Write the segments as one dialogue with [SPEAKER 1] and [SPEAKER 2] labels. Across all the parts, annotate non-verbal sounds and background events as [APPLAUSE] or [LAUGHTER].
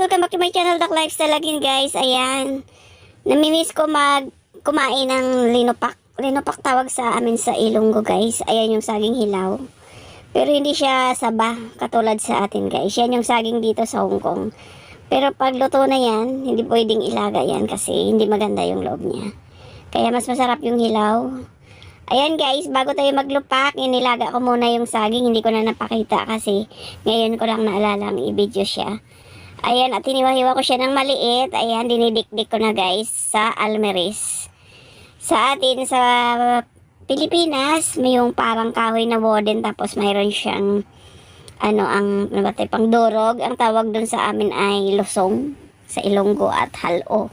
[SPEAKER 1] Welcome back to my channel, Duck Lifestyle again guys. Ayan. Namimiss ko mag kumain ng linopak. Linopak tawag sa amin sa Ilonggo guys. Ayan yung saging hilaw. Pero hindi siya saba katulad sa atin guys. Yan yung saging dito sa Hong Kong. Pero pag luto na yan, hindi pwedeng ilaga yan kasi hindi maganda yung loob niya. Kaya mas masarap yung hilaw. Ayan guys, bago tayo maglupak, inilaga ko muna yung saging. Hindi ko na napakita kasi ngayon ko lang naalala ang i-video siya. Ayan, at hiniwa-hiwa ko siya ng maliit. Ayan, dinidikdik ko na guys sa almeris. Sa atin, sa Pilipinas, may yung parang kahoy na wooden tapos mayroon siyang ano ang ano ba tayo. Ang tawag dun sa amin ay lusong sa Ilonggo at halo.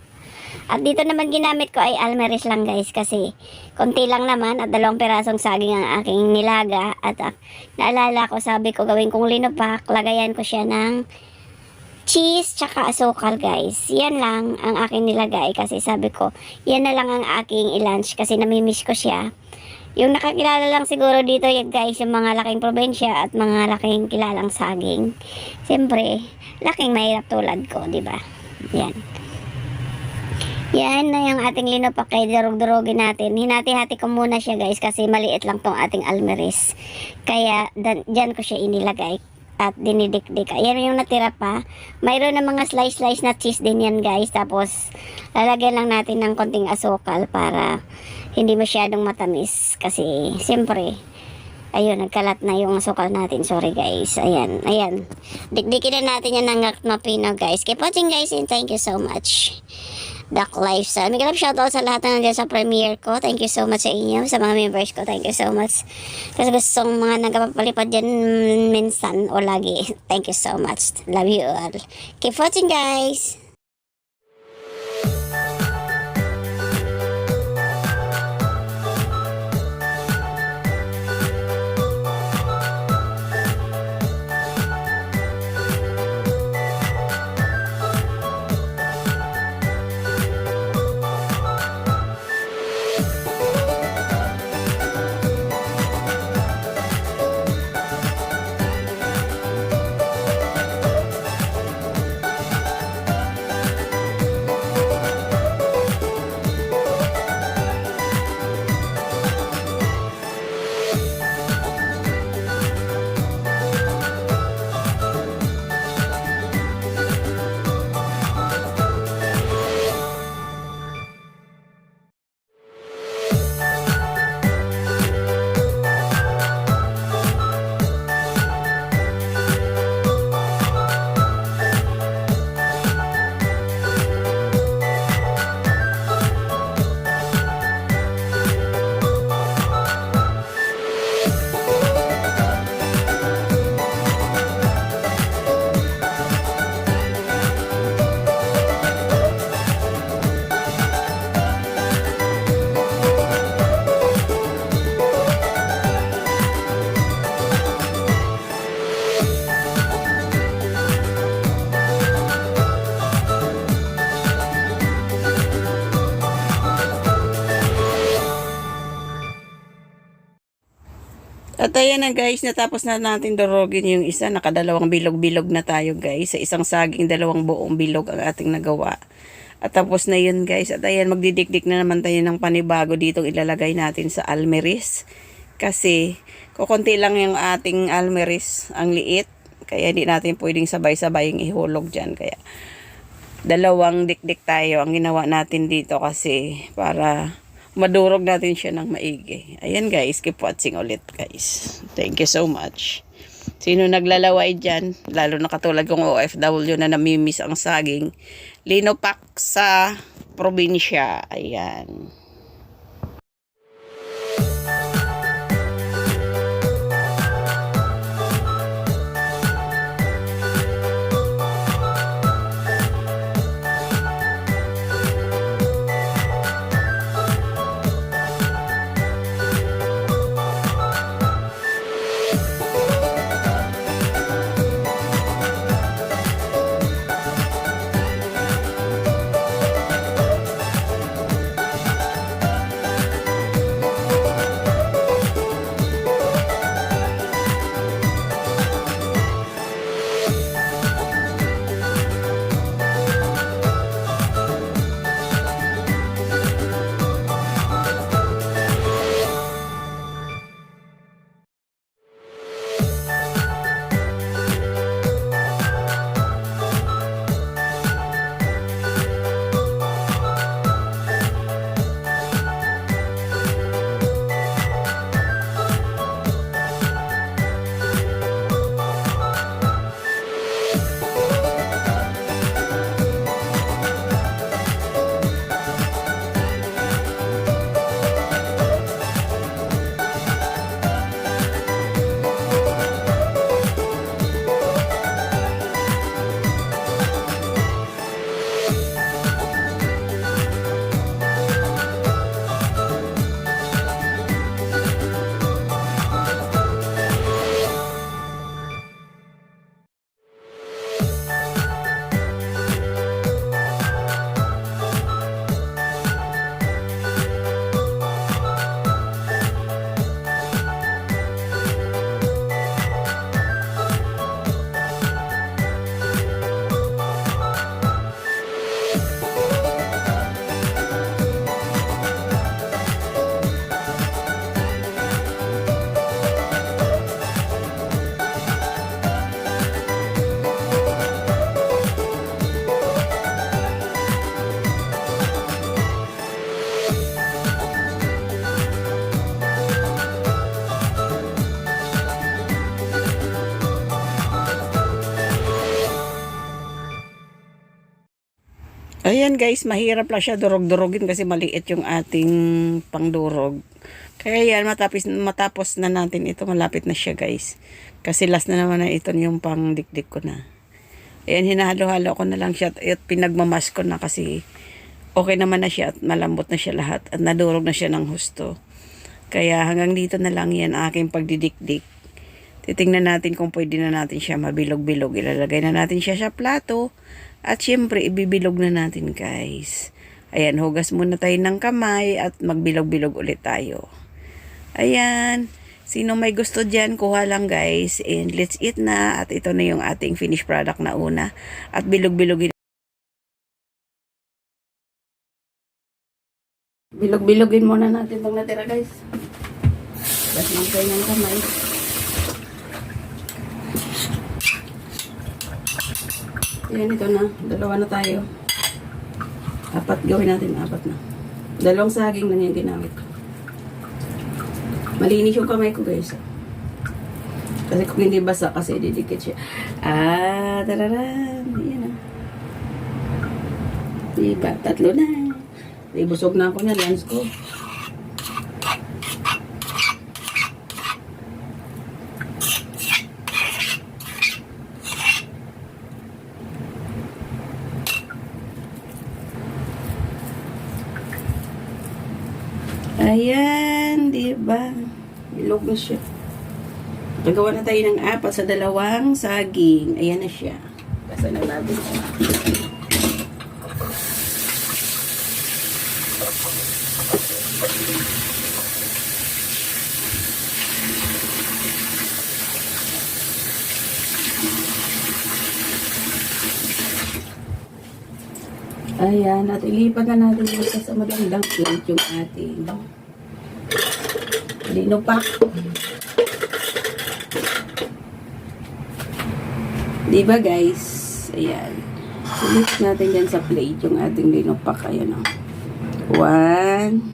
[SPEAKER 1] At dito naman ginamit ko ay almeris lang guys kasi konti lang naman at dalawang perasong saging ang aking nilaga at ah, naalala ko sabi ko gawin kong linupak lagayan ko siya ng cheese tsaka asukal guys. Yan lang ang aking nilagay kasi sabi ko yan na lang ang aking i-lunch kasi namimiss ko siya. Yung nakakilala lang siguro dito yan guys yung mga laking probensya at mga laking kilalang saging. Siyempre, laking mahirap tulad ko, di ba? Yan. Yan na yung ating linupak kay durog-durogin natin. Hinati-hati ko muna siya guys kasi maliit lang tong ating almeris. Kaya dan, dyan ko siya inilagay at dinidikdik. Ayan yung natira pa. Mayroon na mga slice-slice na cheese din yan guys. Tapos lalagyan lang natin ng konting asukal para hindi masyadong matamis. Kasi siyempre ayun nagkalat na yung asukal natin. Sorry guys. Ayan. Ayan. Dikdikin na natin yan ng mapino guys. Keep watching guys and thank you so much. Duck Lifestyle. May kalap shoutout sa lahat na nandiyan sa premiere ko. Thank you so much sa inyo. Sa mga members ko, thank you so much. Kasi gustong mga nagpapalipad dyan minsan o lagi. Thank you so much. Love you all. Keep watching guys.
[SPEAKER 2] At ayan na guys, natapos na natin durugin yung isa. Nakadalawang bilog-bilog na tayo guys. Sa isang saging, dalawang buong bilog ang ating nagawa. At tapos na yun guys. At ayan, magdidikdik na naman tayo ng panibago dito ilalagay natin sa almeris. Kasi, kukunti lang yung ating almeris. Ang liit. Kaya hindi natin pwedeng sabay-sabaying ihulog dyan. Kaya, dalawang dikdik tayo ang ginawa natin dito kasi para madurog natin siya ng maigi. Ayan guys, keep watching ulit guys. Thank you so much. Sino naglalaway dyan, lalo na katulad kong OFW na namimiss ang saging, linopak sa probinsya. Ayan. Ayan guys, mahirap lang siya durog-durogin kasi maliit yung ating pangdurog. Kaya yan, matapos, matapos na natin ito, malapit na siya guys. Kasi last na naman na ito yung pangdikdik ko na. Ayan, hinahalo-halo ko na lang siya at pinagmamas ko na kasi okay naman na siya at malambot na siya lahat at nadurog na siya ng husto. Kaya hanggang dito na lang yan aking pagdidikdik. Titingnan natin kung pwede na natin siya mabilog-bilog. Ilalagay na natin siya sa plato. At syempre, ibibilog na natin guys. Ayan, hugas muna tayo ng kamay at magbilog-bilog ulit tayo. Ayan. Sino may gusto dyan, kuha lang guys. And let's eat na. At ito na yung ating finished product na una. At bilog-bilogin. Bilog-bilogin muna natin itong natira guys. Lang tayo ng kamay. Ayan, ito na. Dalawa na tayo. Apat gawin natin, apat na. Dalawang saging lang yung ginamit ko. Malinis yung kamay ko, guys. Kasi kung hindi basa, kasi didikit siya. Ah, tararan. Ayan na. Diba? Tatlo na. Ibusog na ako niya, lunch ko. Ayan, di ba? Bilog na siya. Nagawa na tayo ng apat sa dalawang saging. Ayan na siya. Basta na natin. Ayan, at ilipat na natin dito sa magandang plate yung ating linupak. Di ba guys? Ayan. Ilipat natin dyan sa plate yung ating linupak. Ayan o. One,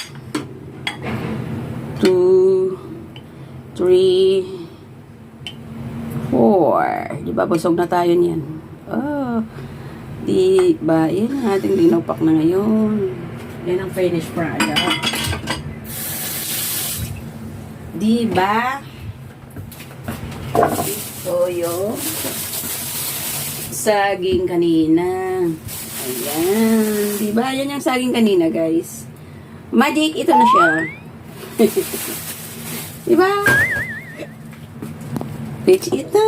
[SPEAKER 2] two, three, four. Di ba? Busog na tayo niyan. Oh. Di ba? Yan ang ating linupak na ngayon. Yan ang finished product. Di ba? Ito yung saging kanina. Ayan. Di ba? Yan yung saging kanina, guys. Magic, ito na siya. [LAUGHS] di ba? Rich ita.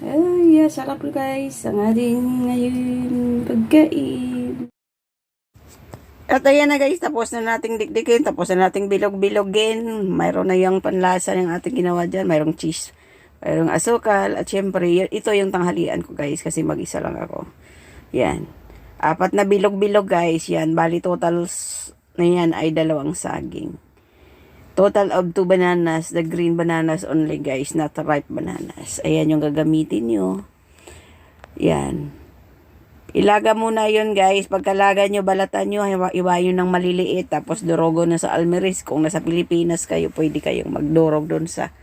[SPEAKER 2] Ay, sarap guys. Ang ating ngayon pagkain. At ayan na guys, tapos na nating dikdikin, tapos na nating bilog-bilogin. Mayroon na yung panlasa ng ating ginawa dyan. Mayroong cheese, mayroong asukal, at syempre, ito yung tanghalian ko guys, kasi mag-isa lang ako. Yan. Apat na bilog-bilog guys, yan. Bali totals na yan ay dalawang saging. Total of two bananas, the green bananas only guys, not ripe bananas. Ayan yung gagamitin nyo. Yan. Ilaga muna yun guys. Pagkalaga nyo, balatan nyo, iwa, iwa yun ng maliliit. Tapos durogo na sa Almeris. Kung nasa Pilipinas kayo, pwede kayong magdurog doon sa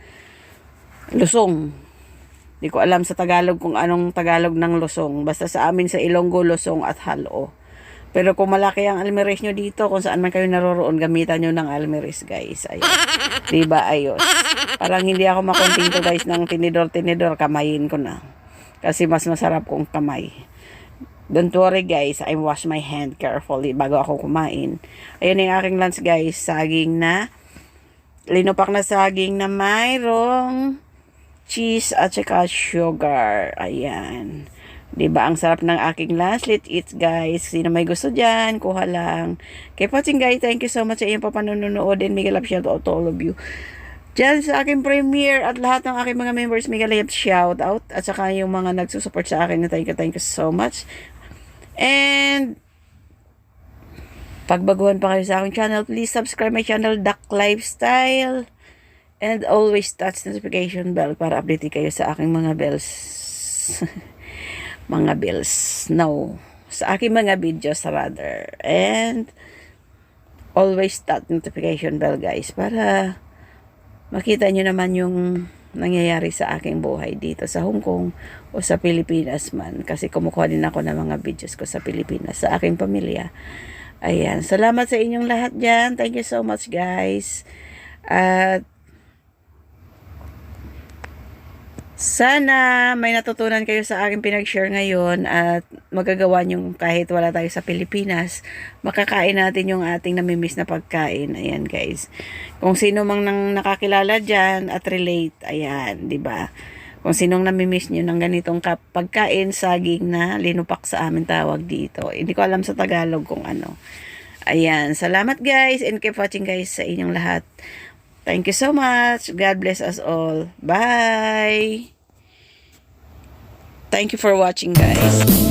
[SPEAKER 2] Lusong. Di ko alam sa Tagalog kung anong Tagalog ng Lusong. Basta sa amin sa Ilonggo, Lusong at Halo. Pero kung malaki ang almeris nyo dito, kung saan man kayo naroroon, gamitan nyo ng almeris, guys. Ayun. Diba, ayos. Parang hindi ako makontinto, guys, ng tinidor-tinidor, kamayin ko na. Kasi mas masarap kung kamay. Don't worry, guys. I wash my hand carefully bago ako kumain. Ayun yung aking lunch, guys. Saging na, linupak na saging na mayroong cheese at saka sugar. Ayan. 'Di ba Ang sarap ng aking lunch. Let's eat, guys. Sino may gusto dyan, kuha lang. Keep watching, guys. Thank you so much sa iyong papanunood and mega love shout out to all of you. Diyan sa aking premiere at lahat ng aking mga members, mega love shout out. At saka yung mga nagsusupport sa akin, thank you, thank you so much. And pagbaguhan pa kayo sa aking channel, please subscribe my channel, Duck Lifestyle. And always touch notification bell para update kayo sa aking mga bells. [LAUGHS] mga bills. No. Sa aking mga videos rather. And always that notification bell guys para makita nyo naman yung nangyayari sa aking buhay dito sa Hong Kong o sa Pilipinas man. Kasi kumukuha din ako ng mga videos ko sa Pilipinas, sa aking pamilya. Ayan. Salamat sa inyong lahat dyan. Thank you so much guys. At sana may natutunan kayo sa aking pinag-share ngayon at magagawa nyo kahit wala tayo sa Pilipinas, makakain natin yung ating namimiss na pagkain. Ayan guys. Kung sino mang nang nakakilala dyan at relate, ayan, di ba? Kung sinong namimiss nyo ng ganitong pagkain, saging na linupak sa amin tawag dito. Hindi ko alam sa Tagalog kung ano. Ayan. Salamat guys and keep watching guys sa inyong lahat. Thank you so much. God bless us all. Bye. Thank you for watching, guys.